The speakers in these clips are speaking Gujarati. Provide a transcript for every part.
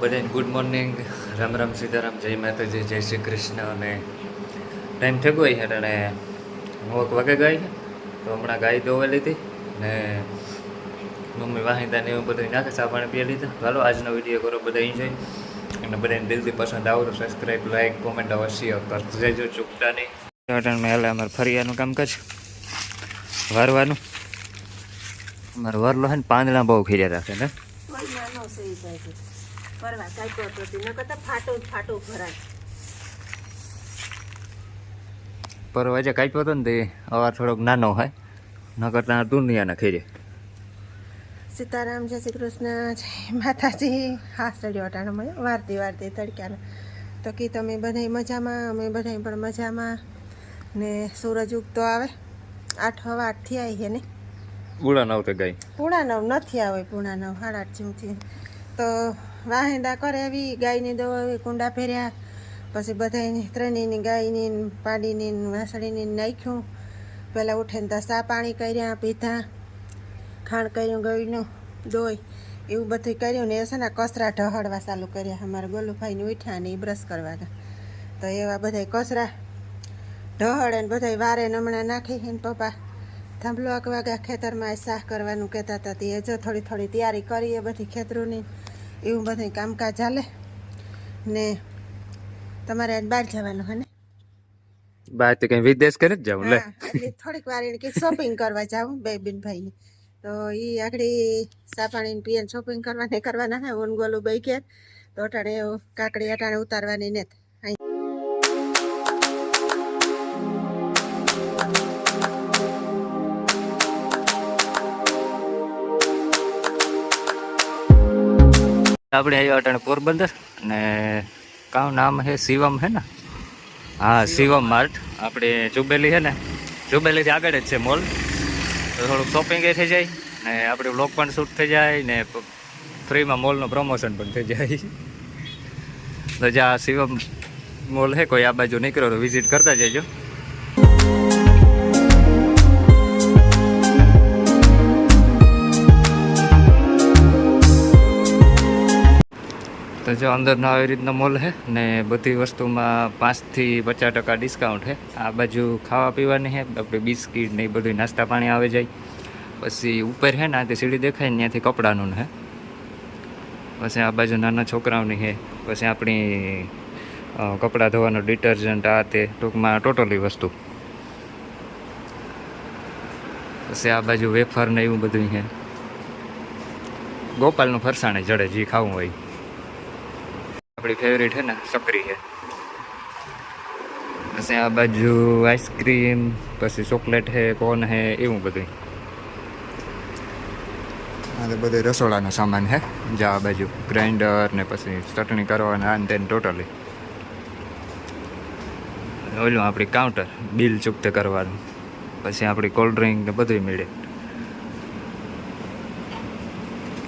બધાને ગુડ મોર્નિંગ રામ રામ સીતારામ, જય માતાજી, જય શ્રી કૃષ્ણ. અને ટાઈમ થઈ ગયો છે અને નોક વાગે ગઈ તો હમણાં ગાય દોવા લીધી ને મમ્મી વાહિંદા ને એવું બધું નાખે, ચા પાણી પી લીધા. ચાલો આજનો વીડિયો કરો, બધા એન્જોય અને બધાને દિલથી પસંદ આવો સબસ્ક્રાઈબ લાઈક કોમેન્ટ અવશ્ય કરતો જજો ચૂકતા નહીં. મેં અમારે ફરિયાનું કામકાજ. વારવાનું. અમારે વરલો છે ને પાંદડા બહુ ખીર્યા રાખે ને? છે પરવા કાંઈ તો હતી ન કરતા ફાટો જ ફાટો ભરાય. પર વજે કાપ્યો હતો ને તે અવાર થોડોક નાનો હોય ન કરતા દુનિયાના ખેજે સીતારામ જય શ્રી કૃષ્ણ જય માતાજી. હા સડ્યો અટાણો મળ્યો. વારતી વારતી તડક્યાના તો કી તમે બધા મજામાં અમે બધા પણ મજામાં. ને સૂરજ ઉગતો આવે. આઠ હવા આઠથી થયા છે ને. પૂણા નવ તો ગઈ. પૂણા નવ નથી આવે પૂણા નવ સાડા આઠ જેવું તો વાહેંદા કરે એવી, ગાયની દવા કુંડા ફેર્યા પછી બધાની ત્રણેયની ગાયની પાડીની વાસળીની નાખ્યું. પહેલાં ઉઠીને તો ચા પાણી કર્યા, પીધા ખાણ કર્યું, ગળ્યું દોય એવું બધું કર્યું ને એ છે ને કચરા ઢહળવા ચાલુ કર્યા. અમારા ગોલુભાઈને ઉઠ્યા ને એ બ્રશ કરવા તો એવા બધા કચરા ઢહળે ને બધા વારે નમણા નાખી ને પપ્પા. થાંભલો વાગ્યા ખેતરમાં સાફ કરવાનું કહેતા હતા. તે જો થોડી થોડી તૈયારી કરીએ બધી ખેતરોની. એવું બધું કામકાજ ચાલે ને તમારે આજ બહાર જવાનું હે ને? બાર તો કઈ વિદેશ કરે જ જાઉં લે. થોડીક વાર એને કે શોપિંગ કરવા જાઉં બે બેન ભાઈને. તો એ આગળ સાપાણી પીએન પીએ શોપિંગ કરવાને કરવાના હે ઓનગોલું બે કે તો અટાણે કાકડી અટાણે ઉતારવાની ને આપણે આવ્યા અટાણે પોરબંદર ને કાં નામ છે શિવમ હે ને? હા શિવમ માર્ટ. આપણે ચુબેલી છે ને ચુબેલીથી આગળ જ છે મોલ. તો થોડુંક શોપિંગ એ થઈ જાય ને આપણે વ્લોગ પણ શૂટ થઈ જાય ને ફ્રીમાં મોલનું પ્રમોશન પણ થઈ જાય. તો જ્યાં શિવમ મોલ છે કોઈ આ બાજુ નીકળો તો વિઝિટ કરતા જજો. તો જો અંદરનો આવી રીતનો મોલ છે ને બધી વસ્તુમાં પાંચથી પચાસ ટકા ડિસ્કાઉન્ટ છે આ બાજુ ખાવા પીવાની છે આપણે બિસ્કીટ ને એ બધું નાસ્તા પાણી આવે જાય. પછી ઉપર છે ને આ સીડી દેખાય ને ત્યાંથી કપડાનું છે પછી આ બાજુ નાના છોકરાઓની છે પછી આપણી કપડાં ધોવાનું ડિટર્જન્ટ આ તે ટૂંકમાં ટોટલી વસ્તુ. પછી આ બાજુ વેફર ને એવું બધું છે ગોપાલનું ફરસાણે જડે, જે ખાવું હોય. આપણી ફેવરેટ છે ને, સકરી છે. પછી આ બાજુ આઈસ્ક્રીમ, પછી ચોકલેટ છે, કોન છે, એવું બધું આ તો બધું રસોડાનો સામાન છે, જે આ બાજુ ગ્રાઇન્ડર ને પછી ચટણી કરવાના આન તેન ટોટલી ઓલું આપણી કાઉન્ટર બિલ ચૂકતે કરવાનું. પછી આપણી કોલ્ડ ડ્રિંક ને બધું મળે.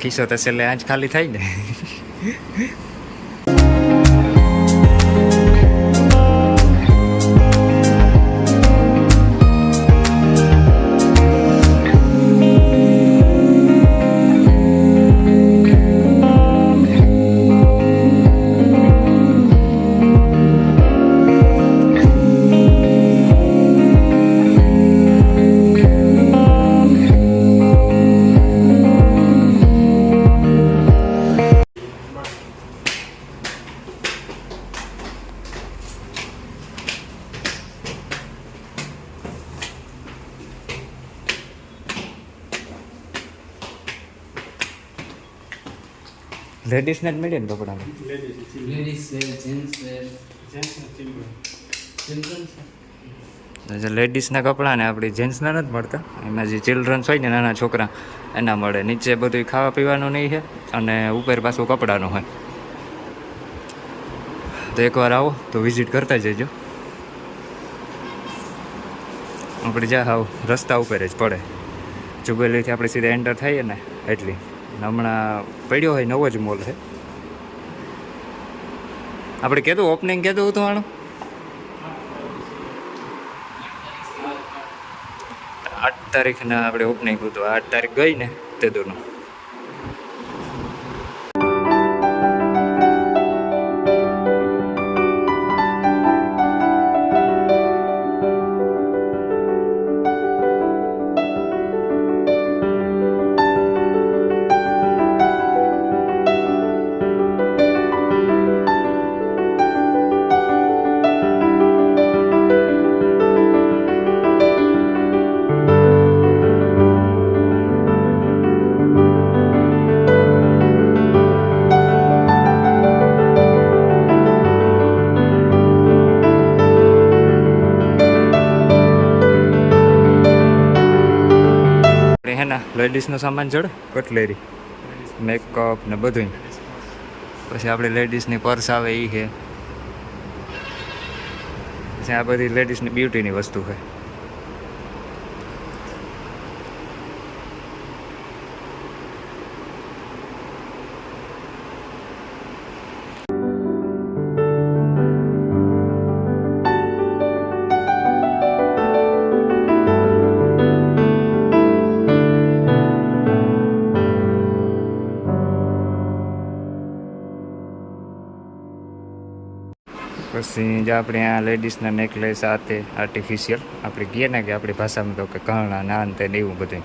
ખિસ્સો તો છેલ્લે આજ ખાલી થાય ને. લેડીઝને જ મળે ને કપડાં લેડીઝ જેન્ટ્સ જે લેડીઝના કપડાં ને આપણી જેન્ટ્સના નથી મળતા. એમાં જે ચિલ્ડ્રન્સ હોય ને નાના છોકરા એના મળે. નીચે બધું ખાવા પીવાનું નહીં છે અને ઉપર પાછું કપડાનું હોય. તો એકવાર આવો તો વિઝિટ કરતા જજો. આપણે જ્યાં આવ રસ્તા ઉપર જ પડે. જુબેલીથી આપણે સીધા એન્ટર થઈએ ને એટલી. હમણાં પડ્યો હોય નવો જ મોલ છે. આપણે કીધું ઓપનિંગ કીધું હતું આનું? આઠ તારીખના આપણે ઓપનિંગ હતું. આઠ તારીખ ગઈ ને તે દોનું લેડીઝનો સામાન જોડે? કટલેરી મેકઅપ ને બધું પછી આપણે લેડીઝની પર્સ આવે એ છે. પછી આ બધી લેડીઝની બ્યુટીની વસ્તુ છે. પછી જે આપણે આ લેડીઝના નેકલેસ આ આર્ટિફિશિયલ આપણે કહીએ ને કે આપણી ભાષામાં તો કે ઘણા નાન તે ને એવું બધું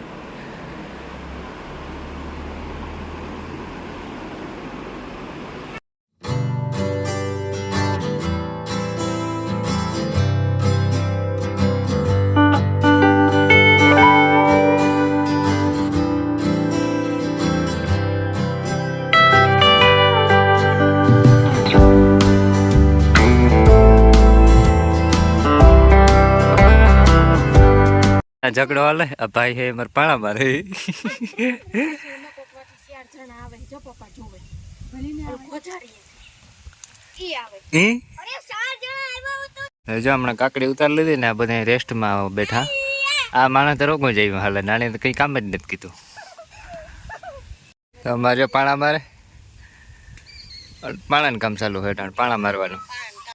આ ઝઘડો હાલે? આ ભાઈ હે મારા પાણા મારે જો હમણાં કાકડી ઉતાર લીધી ને આ બધા રેસ્ટમાં બેઠા. આ માણસ તો રોગમાં જઈ હાલે નાની તો કંઈ કામ જ નથી કીધું. તો અમારે પાણા મારે. પાણાનું કામ ચાલુ હોય પાણા મારવાનું.